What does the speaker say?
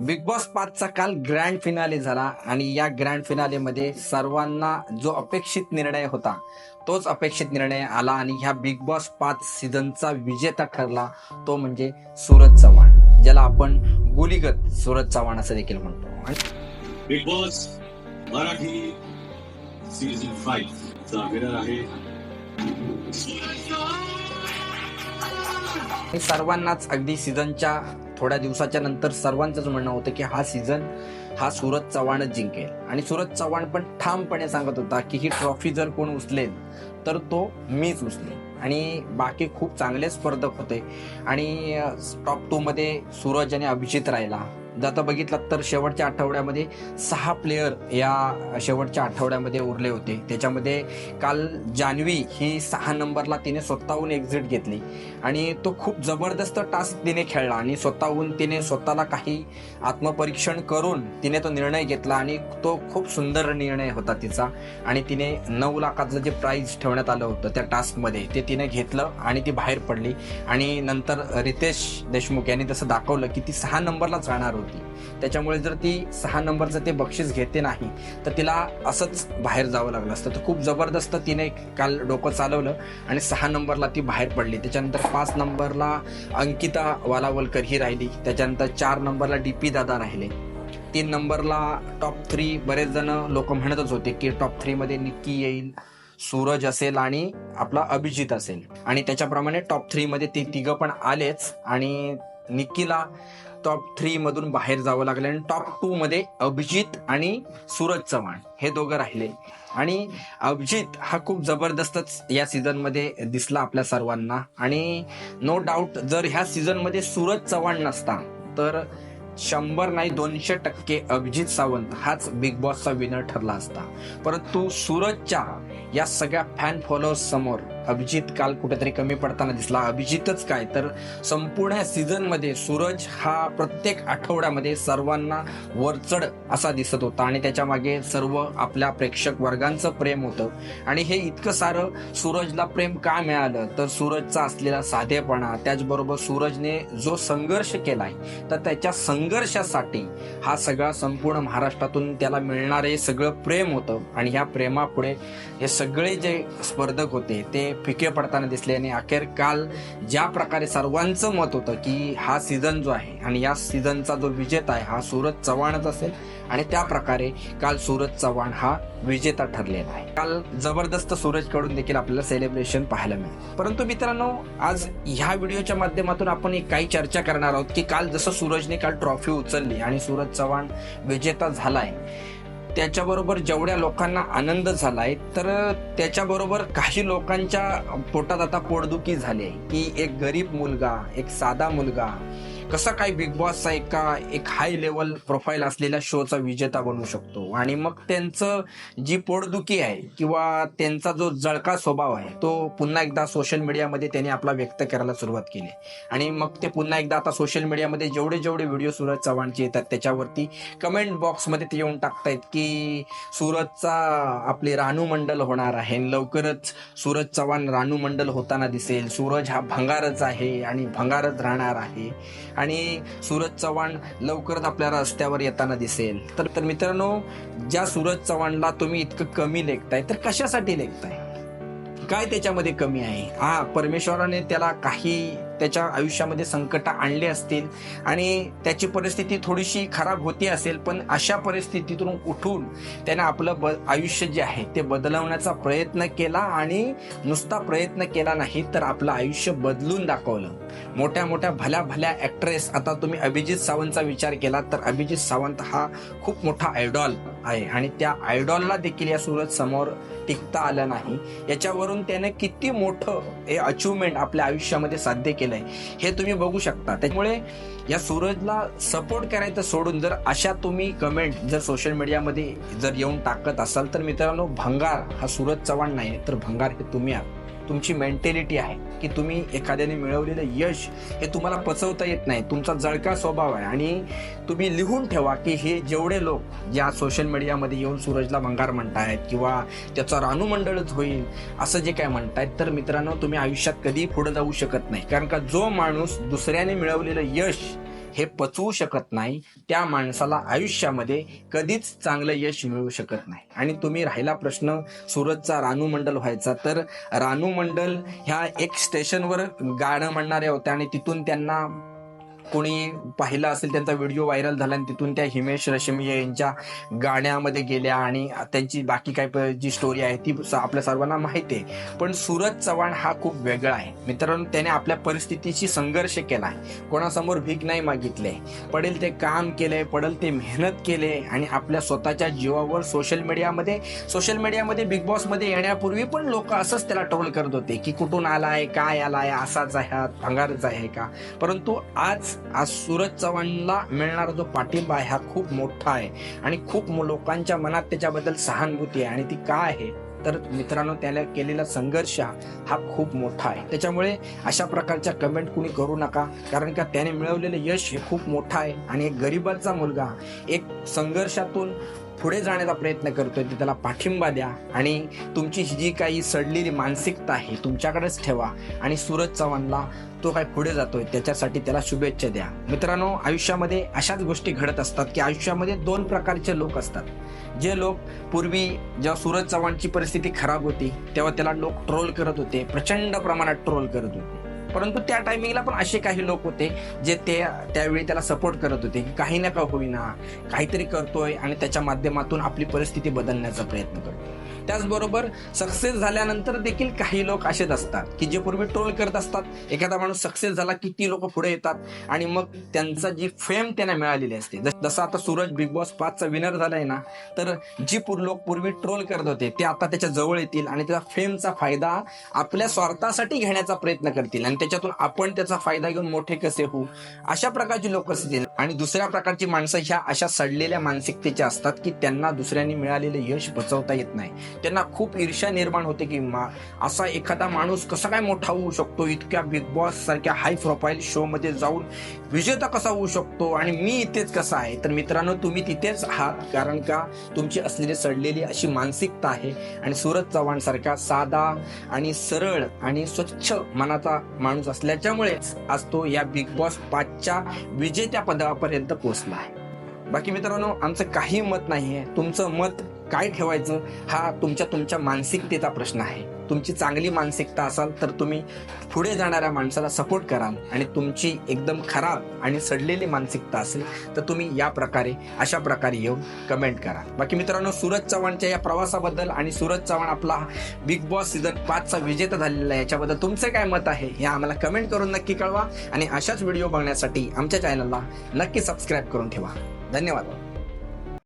Big Boss पाचचा काल grand finale झाला आणि या ग्रँड फिनालेमध्ये सर्वांना जो अपेक्षित निर्णय होता तोच अपेक्षित निर्णय आला आणि ह्या बिग बॉस पाच सीझनचा विजेता ठरला तो म्हणजे सूरज चव्हाण ज्याला आपण गुलीगत सूरज चव्हाण असं देखील म्हणतो. Bigg Boss Marathi season five चा विनर आहे. सर्वांनाच अगदी सीझनच्या थोड्या दिवसाच्या नंतर सर्वांचंच म्हणणं होतं की हा सीझन हा सूरज चव्हाणच जिंकेल. आणि सूरज चव्हाण पण ठामपणे सांगत होता की ही ट्रॉफी जर कोण उचलेल तर तो मीच उचलेल. आणि बाकी खूप चांगले स्पर्धक होते. आणि टॉप टू मध्ये सूरज आणि अभिजित राहिला. जर आता बघितलं तर शेवटच्या आठवड्यामध्ये सहा प्लेयर या शेवटच्या आठवड्यामध्ये उरले होते. त्याच्यामध्ये काल जान्हवी ही सहा नंबरला तिने स्वतःहून एक्झिट घेतली. आणि तो खूप जबरदस्त टास्क तिने खेळला आणि स्वतःहून तिने स्वतःला काही आत्मपरीक्षण करून तिने तो निर्णय घेतला आणि तो खूप सुंदर निर्णय होता तिचा. आणि तिने नऊ लाखाचं जे प्राईज ठेवण्यात आलं होतं त्या टास्कमध्ये ते तिने घेतलं आणि ती बाहेर पडली. आणि नंतर रितेश देशमुख यांनी तसं दाखवलं की ती सहा नंबरलाच राहणार होती. त्याच्यामुळे जर ती सहा नंबरचं ते बक्षीस घेते नाही तर तिला असंच बाहेर जावं लागलं असतं. तर खूप जबरदस्त तिने काल डोकं चालवलं आणि सहा नंबरला ती बाहेर पडली. त्याच्यानंतर पाच नंबरला अंकिता वालावलकर ही राहिली. त्याच्यानंतर चार नंबरला डी पी दादा राहिले. तीन नंबरला टॉप थ्री बरेच जण लोक म्हणतच होते की टॉप थ्रीमध्ये निक्की येईल सूरज असेल आणि आपला अभिजित असेल. आणि त्याच्याप्रमाणे टॉप थ्रीमध्ये ते तिघं पण आलेच आणि निक्कीला टॉप थ्री मधून बाहेर जावं लागलं आणि टॉप टू मध्ये अभिजित आणि सूरज चव्हाण हे दोघं राहिले. आणि अभिजित हा खूप जबरदस्तच या सीझनमध्ये दिसला आपल्या सर्वांना. आणि नो डाऊट जर ह्या सीझनमध्ये सूरज चव्हाण नसता तर शंभर नाही दोनशे टक्के अभिजित सावंत हाच बिग बॉसचा विनर ठरला असता. परंतु सूरजच्या या सगळ्या फॅन फॉलोअर्स समोर अभिजित काल कुठेतरी कमी पडताना दिसला. अभिजितच काय? तर संपूर्ण सीझनमध्ये सूरज हा प्रत्येक आठवड्यामध्ये सर्वांना वरचढ असा दिसत होता आणि त्याच्यामागे सर्व आपल्या प्रेक्षक वर्गांचं प्रेम होतं. आणि हे इतकं सारं सूरजला प्रेम का मिळालं? तर सूरजचा असलेला साधेपणा त्याचबरोबर सूरजने जो संघर्ष केलाय तर त्याच्या संघर्षासाठी हा सगळा संपूर्ण महाराष्ट्रातून त्याला मिळणारे सगळं प्रेम होतं. आणि ह्या प्रेमापुढे हे सगळे जे स्पर्धक होते ते फिके पडताना दिसले आणि अखेर काल ज्या प्रकारे सर्वांचं मत होतं की हा सीझन जो आहे आणि या सीझनचा जो विजेता आहे हा सूरज चव्हाणच असेल आणि त्या प्रकारे काल सूरज चव्हाण हा विजेता ठरलेला आहे. काल जबरदस्त सूरजकडून देखील आपल्याला सेलिब्रेशन पाहायला मिळेल. परंतु मित्रांनो आज ह्या व्हिडिओच्या माध्यमातून आपण एक काही चर्चा करणार आहोत की काल जसं सूरजने काल ट्रॉफी उचलली आणि सूरज चव्हाण विजेता झालाय त्याच्याबरोबर जेवढ्या लोकांना आनंद झालाय तर त्याच्याबरोबर काही लोकांच्या पोटात आता पोटदुखी झाली आहे. की एक गरीब मुलगा एक साधा मुलगा कसा काय बिग बॉसचा एका एक हाय लेवल प्रोफाईल असलेल्या शोचा विजेता बनू शकतो? आणि मग त्यांचं जी पोटदुखी आहे किंवा त्यांचा जो जळका स्वभाव आहे तो पुन्हा एकदा सोशल मीडियामध्ये त्यांनी आपला व्यक्त करायला सुरुवात केली. आणि मग ते पुन्हा एकदा आता सोशल मीडियामध्ये जेवढे जेवढे व्हिडिओ सूरज चव्हाणचे येतात त्याच्यावरती कमेंट बॉक्समध्ये ते येऊन टाकतायत की सूरजचा आपले रानू मंडल होणार आहे. लवकरच सूरज चव्हाण रानू मंडल होताना दिसेल. सूरज हा भंगारच आहे आणि भंगारच राहणार आहे. आणि सूरज चव्हाण लवकरच आपल्या रस्त्यावर येताना दिसेल. तर तर मित्रांनो ज्या सूरज चव्हाणला तुम्ही इतकं कमी लेखताय तर कशासाठी लेखताय? काय त्याच्यामध्ये कमी आहे? हा परमेश्वराने त्याला काही त्याच्या आयुष्यामध्ये संकट आणले असतील आणि त्याची परिस्थिती थोडीशी खराब होती असेल पण अशा परिस्थितीतून उठून त्याने आपलं ब आयुष्य जे आहे ते बदलवण्याचा प्रयत्न केला आणि नुसता प्रयत्न केला नाही तर आपलं आयुष्य बदलून दाखवलं. मोठ्या मोठ्या भल्या भल्या ॲक्ट्रेस आता तुम्ही अभिजित सावंतचा विचार केला तर अभिजित सावंत हा खूप मोठा आयडॉल आहे. आणि त्या आयडॉलला देखील या सूरज समोर टिकता आलं नाही. याच्यावरून त्याने किती मोठं हे अचिव्हमेंट आपल्या आयुष्यामध्ये साध्य केलंय हे तुम्ही बघू शकता. त्यामुळे या सूरजला सपोर्ट करायचं सोडून जर अशा तुम्ही कमेंट जर सोशल मीडियामध्ये जर येऊन टाकत असाल तर मित्रांनो भंगार हा सूरज चव्हाण नाही तर भंगार हे तुम्ही आहात. तुमची मेंटॅलिटी आहे की तुम्ही एखाद्याने मिळवलेलं यश हे तुम्हाला पचवता येत नाही. तुमचा जळका स्वभाव आहे. आणि तुम्ही लिहून ठेवा की हे जेवढे लोक ज्या सोशल मीडियामध्ये येऊन सूरजला भंगार म्हणतायत किंवा त्याचं रानूमंडळच होईल असं जे काय म्हणतायत तर मित्रांनो तुम्ही आयुष्यात कधीही पुढे जाऊ शकत नाही. कारण का जो माणूस दुसऱ्याने मिळवलेलं यश हे पचवू शकत नाही त्या माणसाला आयुष्यामध्ये कधीच चांगलं यश मिळू शकत नाही. आणि तुम्ही राहिला प्रश्न सुरतचा रानू मंडल व्हायचा तर रानू मंडल ह्या एक स्टेशनवर गाणं म्हणणाऱ्या होत्या आणि तिथून त्यांना कोणी पाहिलं असेल त्यांचा व्हिडिओ व्हायरल झाला आणि तिथून त्या हिमेश रश्मी यांच्या गाण्यामध्ये गेल्या आणि त्यांची बाकी काय प- जी स्टोरी आहे ती स- आपल्या सर्वांना माहिती आहे. पण सूरज चव्हाण हा खूप वेगळा आहे. मित्रांनो त्याने आपल्या परिस्थितीशी संघर्ष केला आहे कोणासमोर भीक नाही मागितले. पडेल ते काम केले पडेल ते मेहनत केले आणि आपल्या स्वतःच्या जीवावर सोशल मीडियामध्ये सोशल मीडियामध्ये बिग बॉसमध्ये येण्यापूर्वी पण लोक असंच त्याला ट्रोल करत होते की कुठून आला आहे काय आला आहे असाच आहे अंगारच आहे का? परंतु आज आज सूरज चव्हाणला मिळणारा जो पाठिंबा आहे हा खूप मोठा आहे. आणि खूप मो- लोकांच्या मनात त्याच्याबद्दल सहानुभूती आहे. आणि ती काय आहे? तर मित्रांनो त्याला केलेला संघर्ष हा खूप मोठा आहे. त्याच्यामुळे अशा प्रकारच्या कमेंट कुणी करू नका. कारण का त्याने मिळवलेलं यश हे खूप मोठं आहे. आणि एक गरिबाचा मुलगा एक संघर्षातून पुढे जाण्याचा प्रयत्न करतोय ते त्याला पाठिंबा द्या. आणि तुमची जी काही सडलेली मानसिकता आहे तुमच्याकडेच ठेवा. आणि सूरज चव्हाणला तो काय पुढे जातोय त्याच्यासाठी त्याला शुभेच्छा द्या. मित्रांनो आयुष्यामध्ये अशाच गोष्टी घडत असतात की आयुष्यामध्ये दोन प्रकारचे लोक असतात. जे लोक पूर्वी जेव्हा सूरज चव्हाणची परिस्थिती खराब होती तेव्हा त्याला लोक ट्रोल करत होते प्रचंड प्रमाणात ट्रोल करत होते. परंतु त्या टायमिंगला पण असे काही लोक होते जे ते त्यावेळी त्याला सपोर्ट करत होते की काही नका होईना काहीतरी करतोय आणि त्याच्या माध्यमातून आपली परिस्थिती बदलण्याचा प्रयत्न करतोय. त्याचबरोबर सक्सेस झाल्यानंतर देखील काही लोक असेच असतात की जे पूर्वी ट्रोल करत असतात. एखादा माणूस सक्सेस झाला की ती लोक पुढे येतात? आणि मग त्यांचा जी फेम त्यांना मिळालेली असते. जसं आता सूरज बिग बॉस पाचचा विनर झालाय ना तर जी पूर लोक पूर्वी ट्रोल करत होते ते आता त्याच्याजवळ येतील आणि त्याचा फेमचा फायदा आपल्या स्वार्थासाठी घेण्याचा प्रयत्न करतील. आणि त्याच्यातून आपण त्याचा फायदा घेऊन मोठे कसे होऊ? अशा प्रकारची लोक असतील. आणि दुसऱ्या प्रकारची माणसं ह्या अशा सडलेल्या मानसिकतेच्या असतात की त्यांना दुसऱ्यांनी मिळालेले यश पचवता येत नाही. त्यांना खूप ईर्ष्या निर्माण होते की मा असा एखादा माणूस कसा काय मोठा होऊ शकतो? इतक्या बिग बॉस सारख्या हाय प्रोफाईल शो मध्ये जाऊन विजेता कसा होऊ शकतो? आणि मी इथेच कसा आहे? तर मित्रांनो तुम्ही तिथेच आहात कारण का तुमची असलेली सडलेली अशी मानसिकता आहे आणि सूरज चव्हाण सारखा साधा आणि सरळ आणि स्वच्छ मनाचा माणूस असल्याच्यामुळेच आज तो या बिग बॉस पाचच्या विजेत्या पदापर्यंत पोहोचला आहे. बाकी मित्रांनो आमचं काही मत नाही आहे तुमचं मत काय ठेवायचं हा तुमच्या तुमच्या मानसिकतेचा प्रश्न आहे. तुमची चांगली मानसिकता असाल तर तुम्ही पुढे जाणाऱ्या माणसाला सपोर्ट कराल आणि तुमची एकदम खराब आणि सडलेली मानसिकता असेल तर तुम्ही या प्रकारे अशा प्रकारे येऊन कमेंट करा. बाकी मित्रांनो सूरज चव्हाणच्या या प्रवासाबद्दल आणि सूरज चव्हाण आपला बिग बॉस सीझन पाचचा विजेता झालेला आहे याच्याबद्दल तुमचं काय मत आहे हे आम्हाला कमेंट करून नक्की कळवा आणि अशाच व्हिडिओ बघण्यासाठी आमच्या चॅनलला नक्की सबस्क्राईब करून ठेवा. धन्यवाद